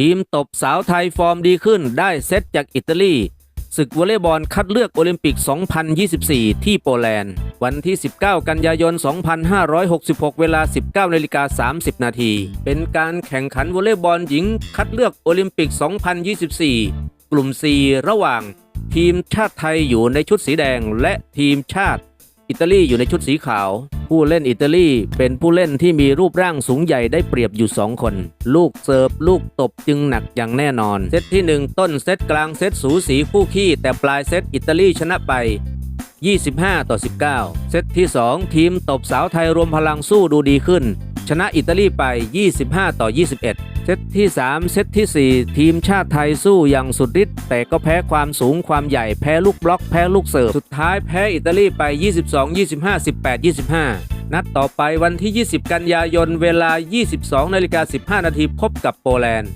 ทีมตบสาวไทยฟอร์มดีขึ้นได้เซตจากอิตาลีศึกวอลเลย์บอลคัดเลือกโอลิมปิก 2024 ที่โปแลนด์ วันที่ 19 กันยายน 2566 เวลา 19นาฬิกา30 นาที เป็นการแข่งขันวอลเลย์บอลหญิงคัดเลือกโอลิมปิก 2024 กลุ่ม4ระหว่าง ทีมชาติไทยอยู่ในชุดสีแดง และทีมชาติ อิตาลีอยู่ในชุดสีขาวผู้เล่นอิตาลีเป็นผู้เล่นที่มีรูปร่างสูงใหญ่ได้เปรียบอยู่ 2 คน ลูกเสิร์ฟลูกตบจึงหนักอย่างแน่นอน เซตที่ 1 ต้นเซตกลางเซตสูสีคู่ขี้ แต่ปลายเซตอิตาลีชนะไป 25 ต่อ 19 เซตที่ 2 ทีมตบสาวไทยรวมพลังสู้ดูดีขึ้น ชนะอิตาลีไป 25 ต่อ 21 เซตที่ 3 เซตทีสี่ 4 ทีมชาติไทยสู้อย่างสุดฤทธิ์แต่ก็แพ้ความสูงความใหญ่แพ้ลูกบล็อกแพ้ลูกเสิร์ฟ สุดท้ายแพ้อิตาลีไป 22 25 18 25 นัดต่อไปวันที่ 20 กันยายนเวลา 22นาฬิกา15นาทีพบกับโปแลนด์